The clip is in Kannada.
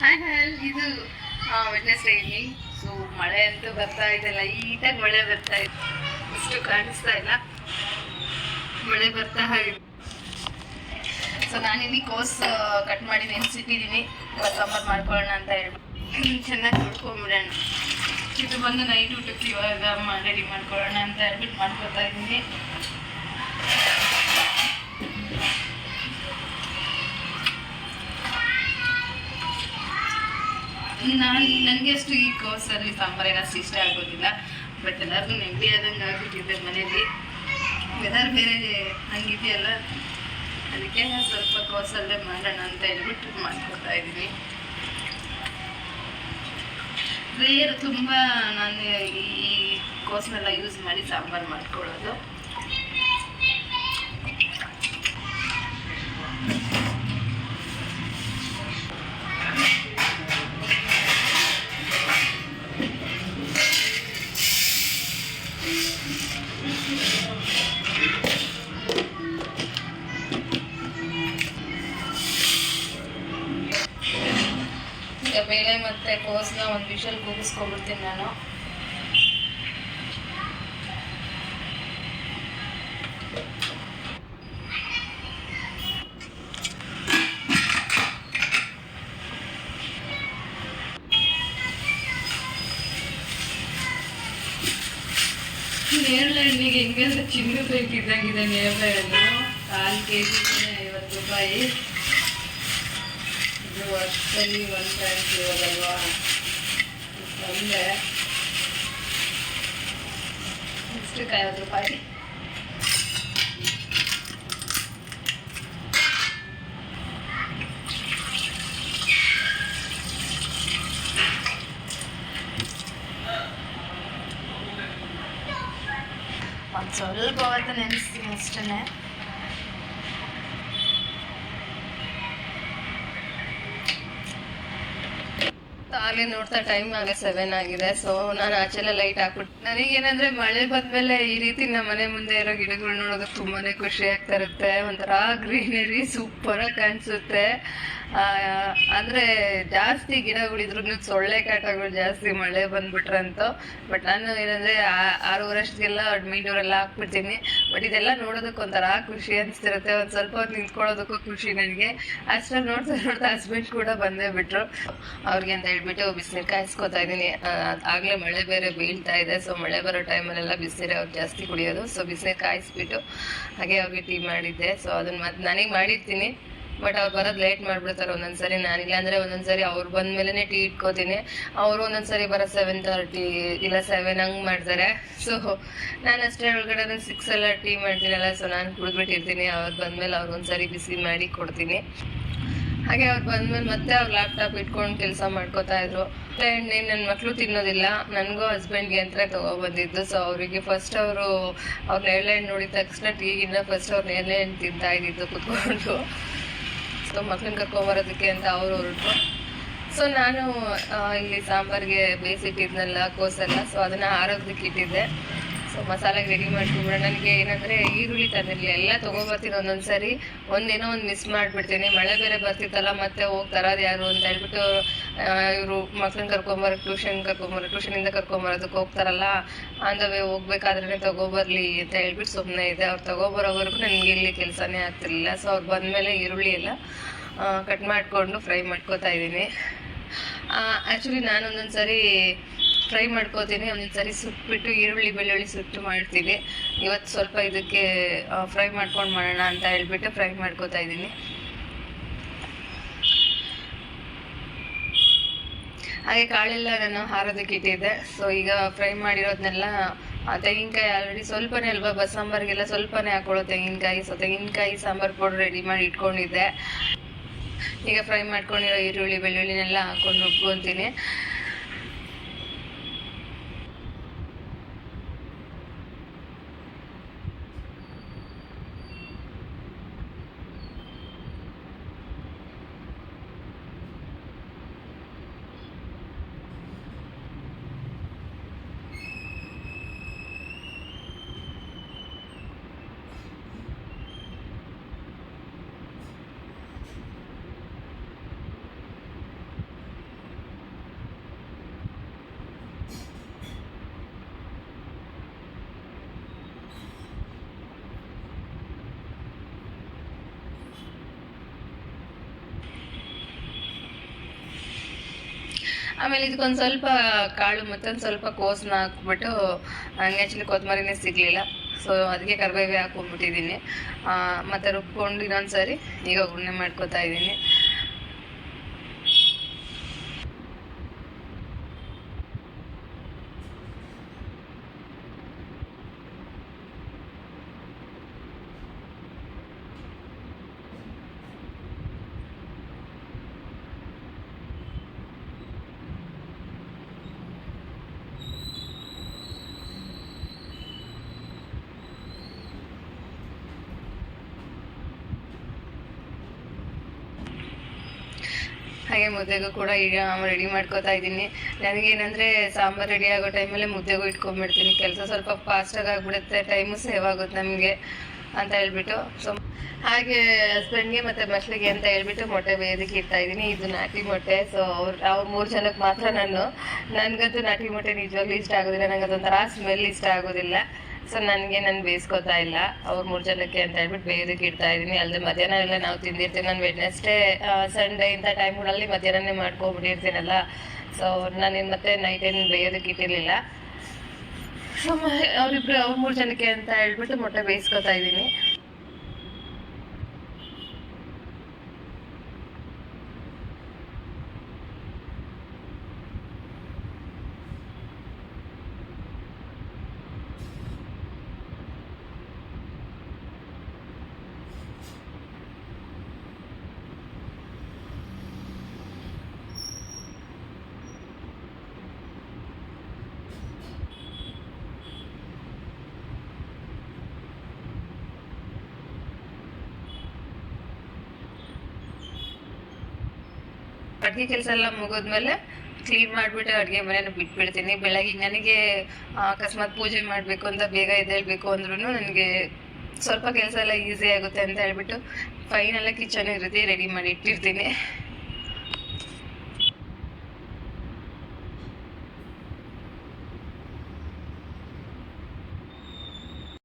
ಹಾಯ್ ಹಾಯ್ ಇದು ವೆಡ್ನೆಸ್ಡೇ ಈವ್ನಿಂಗ್ ಸೊ ಮಳೆ ಅಂತೂ ಬರ್ತಾ ಇದೆ. ಲೈಟಾಗಿ ಮಳೆ ಬರ್ತಾ ಇದೆ. ಇಷ್ಟು ಕಾಣಿಸ್ತಾ ಇಲ್ಲ. ಮಳೆ ಬರ್ತಾ ಹಾಗೆ ಸೊ ನಾನಿಲ್ಲಿ ಕೋಸ್ ಕಟ್ ಮಾಡಿ ನೆನೆಸಿಟ್ಟಿದ್ದೀನಿ ಇವತ್ತು ಸಾಂಬಾರು ಮಾಡ್ಕೊಳ್ಳೋಣ ಅಂತ ಹೇಳ್ಬಿಟ್ಟು. ಚೆನ್ನಾಗಿ ನೋಡ್ಕೊಂಬಿಡೋಣ. ಇದು ಬಂದು ನೈಟ್ ಊಟಕ್ಕೆ ಇವಾಗ ರೆಡಿ ಮಾಡ್ಕೊಳ್ಳೋಣ ಅಂತ ಹೇಳ್ಬಿಟ್ಟು ಮಾಡ್ಕೊತಾ ಇದ್ದೀನಿ. ನಾನು ನನಗೆ ಅಷ್ಟು ಈ ಕೋಸಲ್ಲಿ ಸಾಂಬಾರ್ ಅಷ್ಟು ಇಷ್ಟ ಆಗೋದಿಲ್ಲ. ಬಟ್ ಎಲ್ಲರಿಗೂ ನೆಮ್ಮದಿ ಆದಂಗೆ ಆಗಿಬಿಟ್ಟಿದೆ ಮನೇಲಿ ವೆದರ್ ಬೇರೆ ಹಂಗಿದೆಯಲ್ಲ. ಅದಕ್ಕೆ ಸ್ವಲ್ಪ ಕೋಸಲ್ಲೇ ಮಾಡೋಣ ಅಂತ ಹೇಳ್ಬಿಟ್ಟು ಮಾಡ್ಕೊತಾ ಇದ್ದೀನಿ. ರೇರ್ ತುಂಬ ನಾನು ಈ ಕೋಸನ್ನೆಲ್ಲ ಯೂಸ್ ಮಾಡಿ ಸಾಂಬಾರು ಮಾಡ್ಕೊಳ್ಳೋದು. ಈಗ ಬೇಳೆ ಮತ್ತೆ ಕೋಸ್ನ ಒಂದು ವಿಷಲ್ ಕೂಗಿಸ್ಕೊಂಡ್ಬಿಡ್ತೀನಿ ನಾನು. ನೇರಳೆ ಹಣ್ಣಿಗೆ ಹೆಂಗಂದ್ರೆ ಚಿನ್ನ ಬೇಕಿದ್ದಂಗಿದೆ ನೇರಳೆ ಹಣ್ಣು ಕಾಲು ಕೆ ಜಿಗೆ ಐವತ್ತು ರೂಪಾಯಿ. ಇದು ವರ್ಷದಲ್ಲಿ ಒನ್ ಟೈಮ್ ಸಿಗೋದಲ್ವಾ ಒಂದೇ ಇಷ್ಟಕ್ಕೆ ಐವತ್ತು ರೂಪಾಯಿ ಒಂದು ಸ್ವಲ್ಪ ಹೊತ್ತು ನೆನೆಸ್ತೀನಿ ಅಷ್ಟೇ ಆಗಲೇ ನೋಡ್ತಾ ಟೈಮ್ ಆಗ ಸೆವೆನ್ ಆಗಿದೆ. ಸೊ ನಾನು ಆಚೆಲ್ಲ ಲೈಟ್ ಹಾಕ್ಬಿಟ್ಟು ನನಗೇನಂದ್ರೆ ಮಳೆ ಬಂದ್ಮೇಲೆ ಈ ರೀತಿ ನಮ್ಮ ಮನೆ ಮುಂದೆ ಇರೋ ಗಿಡಗಳು ನೋಡೋದಕ್ಕೆ ತುಂಬಾನೇ ಖುಷಿ ಆಗ್ತಾ ಇರುತ್ತೆ. ಒಂಥರ ಗ್ರೀನರಿ ಸೂಪರ್ ಆಗಿ ಕಾಣಿಸುತ್ತೆ. ಅಂದ್ರೆ ಜಾಸ್ತಿ ಗಿಡಗಳಿದ್ರು ಸೊಳ್ಳೆ ಕಾಟಗಳು ಜಾಸ್ತಿ ಮಳೆ ಬಂದ್ಬಿಟ್ರಂತೂ. ಬಟ್ ನಾನು ಏನಂದ್ರೆ ಆ- ಆರೂವರೆ ಡೋರ್ ಎಲ್ಲ ಹಾಕ್ಬಿಡ್ತೀನಿ. ಬಟ್ ಇದೆಲ್ಲ ನೋಡೋದಕ್ಕೆ ಒಂಥರ ಖುಷಿ ಅನಿಸ್ತಿರುತ್ತೆ. ಒಂದು ಸ್ವಲ್ಪ ಹೊತ್ತು ನಿಂತ್ಕೊಳ್ಳೋದಕ್ಕೂ ಖುಷಿ ನನಗೆ. ಅಷ್ಟ್ರಲ್ಲಿ ನೋಡ್ತಾ ನೋಡ್ತಾ ಹಸ್ಬೆಂಡ್ ಕೂಡ ಬಂದೇ ಬಿಟ್ರು. ಅವ್ರಿಗೆ ಅಂತ ಹೇಳ್ಬಿಟ್ಟು ಬಿಸಿನೀರು ಕಾಯಿಸ್ಕೊತಾ ಇದ್ದೀನಿ. ಆಗಲೇ ಮಳೆ ಬೇರೆ ಬೀಳ್ತಾ ಇದೆ ಸೊ ಮಳೆ ಬರೋ ಟೈಮಲ್ಲೆಲ್ಲ ಬಿಸಿನೀರು ಅವ್ರು ಜಾಸ್ತಿ ಕುಡಿಯೋದು. ಸೊ ಬಿಸಿನೀರು ಕಾಯಿಸ್ಬಿಟ್ಟು ಹಾಗೆ ಅವ್ರಿಗೆ ಟೀ ಮಾಡಿದ್ದೆ. ಸೊ ಅದನ್ನ ಮತ್ತೆ ನನಗೆ ಮಾಡಿರ್ತೀನಿ, ಬಟ್ ಅವ್ರು ಬರೋದು ಲೇಟ್ ಮಾಡಿಬಿಡ್ತಾರೆ. ಒಂದೊಂದ್ಸರಿ ನಾನಿಲ್ಲ ಅಂದರೆ ಒಂದೊಂದ್ಸರಿ ಅವ್ರು ಬಂದ್ಮೇಲೆ ಟೀ ಇಟ್ಕೋತೀನಿ. ಅವರು ಒಂದೊಂದ್ಸರಿ ಬರೋ ಸೆವೆನ್ ತರ್ಟಿ ಇಲ್ಲ ಸೆವೆನ್ ಹಂಗೆ ಮಾಡ್ತಾರೆ. ಸೊ ನಾನು ಅಷ್ಟೇ ಒಳಗಡೆ ಸಿಕ್ಸ್ ಎಲ್ಲ ಟೀ ಮಾಡ್ತೀನಲ್ಲ ಸೊ ನಾನು ಕುಡಿದ್ಬಿಟ್ಟಿರ್ತೀನಿ. ಅವ್ರು ಬಂದಮೇಲೆ ಅವ್ರಿಗೊಂದ್ಸರಿ ಬಿಸಿ ಮಾಡಿ ಕೊಡ್ತೀನಿ. ಹಾಗೆ ಅವ್ರು ಬಂದ್ಮೇಲೆ ಮತ್ತೆ ಅವ್ರು ಲ್ಯಾಪ್ಟಾಪ್ ಇಟ್ಕೊಂಡು ಕೆಲಸ ಮಾಡ್ಕೋತಾ ಇದ್ರು. ಎಣ್ಣೆ ನನ್ನ ಮಕ್ಕಳು ತಿನ್ನೋದಿಲ್ಲ, ನನಗೂ ಹಸ್ಬೆಂಡ್ಗೆ ಅಂತ ತಗೊಬಂದಿದ್ದು. ಸೊ ಅವರಿಗೆ ಫಸ್ಟ್ ಅವರು ಅವ್ರು ನೇರಳೆ ಹಣ್ಣು ನೋಡಿದ ತಕ್ಷಣ ಟೀಗಿನ್ನ ಫಸ್ಟ್ ಅವ್ರು ನೇರಳೆ ಹಣ್ಣು ತಿಂತಾ ಇದ್ದಿದ್ದು ಕುತ್ಕೊಂಡು. ಸೊ ಮಕ್ಕಳನ್ನ ಕರ್ಕೊಂಬರೋದಕ್ಕೆ ಅಂತ ಅವ್ರು ಹೊರಟು. ಸೊ ನಾನು ಇಲ್ಲಿ ಸಾಂಬಾರ್ಗೆ ಬೇಯಿಸಿಟ್ಟಿದ್ನಲ್ಲ, ಕೋಸೆಲ್ಲ. ಸೊ ಅದನ್ನ ಆರೋಗ್ಯಕ್ಕೆ ಇಟ್ಟಿದ್ದೆ. ಸೊ ರೆಡಿ ಮಾಡ್ಕೊಂಡ್ಬಿಡ ನನಗೆ ಏನಂದ್ರೆ ಈರುಳ್ಳಿ ತಂದಿರಲಿಲ್ಲ ಎಲ್ಲ ತೊಗೊಬರ್ತೀನಿ ಒಂದೊಂದ್ಸರಿ. ಒಂದೇನೋ ಒಂದು ಮಿಸ್ ಮಾಡಿಬಿಡ್ತೀನಿ. ಮಳೆ ಬೇರೆ ಬರ್ತಿತ್ತಲ್ಲ, ಮತ್ತೆ ಹೋಗಿ ತರೋದು ಯಾರು ಅಂತ ಹೇಳ್ಬಿಟ್ಟು ಇವರು ಮಕ್ಳನ್ನ ಕರ್ಕೊಂಬರೋ ಟ್ಯೂಷನ್ ಕರ್ಕೊಂಬರೋ ಟ್ಯೂಷನಿಂದ ಕರ್ಕೊಂಬರೋದಕ್ಕೆ ಹೋಗ್ತಾರಲ್ಲ, ಆನ್ ದ ವೇ ಹೋಗ್ಬೇಕಾದ್ರೆ ತಗೋಬರ್ಲಿ ಅಂತ ಹೇಳ್ಬಿಟ್ಟು ಸುಮ್ಮನೆ ಇದೆ. ಅವ್ರು ತಗೋಬರೋವರೆಗೂ ನನಗೆ ಇಲ್ಲಿ ಕೆಲಸನೇ ಆಗ್ತಿರಲಿಲ್ಲ. ಸೊ ಅವ್ರು ಬಂದಮೇಲೆ ಈರುಳ್ಳಿ ಎಲ್ಲ ಕಟ್ ಮಾಡಿಕೊಂಡು ಫ್ರೈ ಮಾಡ್ಕೋತಾ ಇದ್ದೀನಿ. ಆ್ಯಕ್ಚುಲಿ ನಾನು ಒಂದೊಂದ್ಸರಿ ಫ್ರೈ ಮಾಡ್ಕೋತೀನಿ. ಒಂದೊಂದ್ಸರಿ ಸುಟ್ಬಿಟ್ಟು ಈರುಳ್ಳಿ ಬೆಳ್ಳುಳ್ಳಿ ಸುಟ್ಟು ಮಾಡ್ತೀನಿ. ಇವತ್ತು ಸ್ವಲ್ಪ ಇದಕ್ಕೆ ಫ್ರೈ ಮಾಡ್ಕೊಂಡು ಮಾಡೋಣ ಅಂತ ಹೇಳ್ಬಿಟ್ಟು ಫ್ರೈ ಮಾಡ್ಕೋತಾ ಇದ್ದೀನಿ. ಹಾಗೆ ಕಾಳೆಲ್ಲ ನಾನು ಹಾರೋದಕ್ಕೆ ಇಟ್ಟಿದ್ದೆ. ಸೊ ಈಗ ಫ್ರೈ ಮಾಡಿರೋದನ್ನೆಲ್ಲ ತೆಂಗಿನಕಾಯಿ ಆಲ್ರೆಡಿ ಸ್ವಲ್ಪನೇ ಅಲ್ವಾ? ಬಸ್ ಸಾಂಬಾರಿಗೆಲ್ಲ ಸ್ವಲ್ಪನೇ ಹಾಕೊಳ್ಳೋ ತೆಂಗಿನಕಾಯಿ. ಸೊ ತೆಂಗಿನಕಾಯಿ, ಸಾಂಬಾರು ಪೌಡರ್ ರೆಡಿ ಮಾಡಿ ಇಟ್ಕೊಂಡಿದ್ದೆ. ಈಗ ಫ್ರೈ ಮಾಡ್ಕೊಂಡಿರೋ ಈರುಳ್ಳಿ, ಬೆಳ್ಳುಳ್ಳಿನೆಲ್ಲ ಹಾಕೊಂಡು ರುಬ್ಕೊಂತೀನಿ. ಆಮೇಲೆ ಇದಕ್ಕೊಂದು ಸ್ವಲ್ಪ ಕಾಳು ಮತ್ತೊಂದು ಸ್ವಲ್ಪ ಕೋಸನ್ನ ಹಾಕ್ಬಿಟ್ಟು, ಹಂಗೆ ಆ್ಯಕ್ಚುಲಿ ಕೊತ್ತಂಬರಿನೇ ಸಿಗಲಿಲ್ಲ. ಸೊ ಅದಕ್ಕೆ ಕರಿಬೇವೆ ಹಾಕೊಂಡ್ಬಿಟ್ಟಿದ್ದೀನಿ ಮತ್ತು ರುಬ್ಕೊಂಡು ಇನ್ನೊಂದು ಸರಿ ಈಗ ಉಣ್ಣೆ ಮಾಡ್ಕೊತಾ ಇದ್ದೀನಿ. ಹಾಗೆ ಮುದ್ದೆಗೂ ಕೂಡ ಈಗ ರೆಡಿ ಮಾಡ್ಕೋತಾ ಇದ್ದೀನಿ. ನನಗೇನಂದರೆ ಸಾಂಬಾರು ರೆಡಿ ಆಗೋ ಟೈಮಲ್ಲೇ ಮುದ್ದೆಗೂ ಇಟ್ಕೊಂಡ್ಬಿಡ್ತೀನಿ. ಕೆಲಸ ಸ್ವಲ್ಪ ಫಾಸ್ಟಾಗಿ ಆಗಿಬಿಡುತ್ತೆ ಟೈಮು ಸೇವ್ ಆಗುತ್ತೆ ನಮಗೆ ಅಂತ ಹೇಳ್ಬಿಟ್ಟು. ಸೊ ಹಾಗೆ ಹಸ್ಬೆಂಡ್ಗೆ ಮತ್ತು ಮಕ್ಳಿಗೆ ಅಂತ ಹೇಳ್ಬಿಟ್ಟು ಮೊಟ್ಟೆ ಬೇಯೋದಕ್ಕೆ ಇಡ್ತಾ ಇದ್ದೀನಿ. ಇದು ನಾಟಿ ಮೊಟ್ಟೆ. ಸೊ ಅವ್ರು ಅವ್ರ ಮೂರು ಜನಕ್ಕೆ ಮಾತ್ರ ನಾನು. ನನಗಂತೂ ನಾಟಿ ಮೊಟ್ಟೆ ನಿಜವಾಗ್ಲೂ ಇಷ್ಟ ಆಗೋದಿಲ್ಲ. ನನಗೆ ಅದೊಂಥರ ಸ್ಮೆಲ್ ಇಷ್ಟ ಆಗೋದಿಲ್ಲ. ಸೊ ನನಗೆ ನಾನು ಬೇಯಿಸ್ಕೊತಾ ಇಲ್ಲ. ಅವ್ರು ಮೂರು ಜನಕ್ಕೆ ಅಂತ ಹೇಳ್ಬಿಟ್ಟು ಬೇಯೋದಕ್ಕೆ ಇಡ್ತಾ ಇದೀನಿ. ಅಲ್ಲದೆ ಮಧ್ಯಾಹ್ನ ಎಲ್ಲ ನಾವು ತಿಂದಿರ್ತೀವಿ. ನಾನು ವೆಡ್ನೆಸ್ಡೇ ಸಂಡೇ ಇಂಥ ಟೈಮ್ಗಳಲ್ಲಿ ಮಧ್ಯಾಹ್ನನೇ ಮಾಡ್ಕೊಬಿಟ್ಟಿರ್ತೀನಲ್ಲ ಸೊ ನಾನೇನು ಮತ್ತೆ ನೈಟ್ ಏನು ಬೇಯೋದಕ್ಕೆ ಇಟ್ಟಿರಲಿಲ್ಲ. ಸೊ ಅವರಿಬ್ರು, ಅವ್ರ ಮೂರು ಜನಕ್ಕೆ ಅಂತ ಹೇಳ್ಬಿಟ್ಟು ಮೊಟ್ಟೆ ಬೇಯಿಸ್ಕೊತಾ ಇದ್ದೀನಿ ಅಡುಗೆ ಕೆಲಸ ಎಲ್ಲ ಮುಗಿದ್ಮೇಲೆ ಕ್ಲೀನ್ ಮಾಡ್ಬಿಟ್ಟು ಅಡುಗೆ ಮನೆಯನ್ನು ಬಿಟ್ಬಿಡ್ತೀನಿ. ಬೆಳಗ್ಗೆ ನನಗೆ ಅಕಸ್ಮಾತ್ ಪೂಜೆ ಮಾಡಬೇಕು ಅಂತ ಬೇಗ ಎದ್ದೇಳಬೇಕು ಅಂದ್ರೂ ನನಗೆ ಸ್ವಲ್ಪ ಕೆಲಸ ಎಲ್ಲ ಈಸಿ ಆಗುತ್ತೆ ಅಂತ ಹೇಳ್ಬಿಟ್ಟು ಫೈನಲ್ಲ ಕಿಚನ್ ಇರುತ್ತೆ ರೆಡಿ ಮಾಡಿ ಇಟ್ಟಿರ್ತೀನಿ.